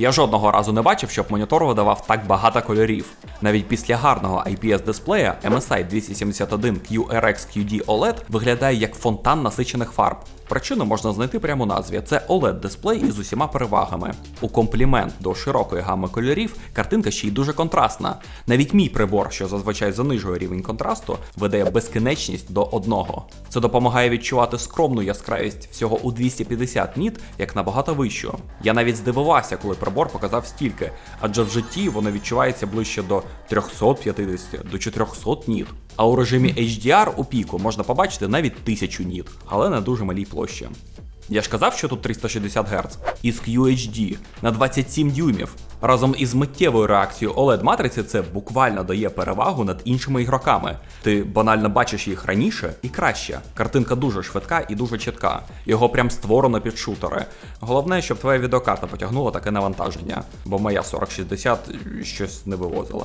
Я жодного разу не бачив, щоб монітор видавав так багато кольорів. Навіть після гарного IPS дисплея MSI 271 QRX QD OLED виглядає як фонтан насичених фарб. Причину можна знайти прямо у назві. Це oled дисплей із усіма перевагами. У комплімент до широкої гами кольорів картинка ще й дуже контрастна. Навіть мій прибор, що зазвичай занижує рівень контрасту, видає безкінечність до одного. Це допомагає відчувати скромну яскравість всього у 250 ніт, як набагато вищу. Я навіть здивувався, коли прибор показав стільки, адже в житті воно відчувається ближче до 350 до 400 ніт. А у режимі HDR у піку можна побачити навіть 1000 ніт, але на дуже малій площі. Я ж казав, що тут 360 Гц із QHD на 27 дюймів. Разом із миттєвою реакцією oled матриці це буквально дає перевагу над іншими ігроками. Ти банально бачиш їх раніше і краще. Картинка дуже швидка і дуже чітка. Його прям створено під шутери. Головне, щоб твоя відеокарта потягнула таке навантаження, бо моя 4060 щось не вивозила.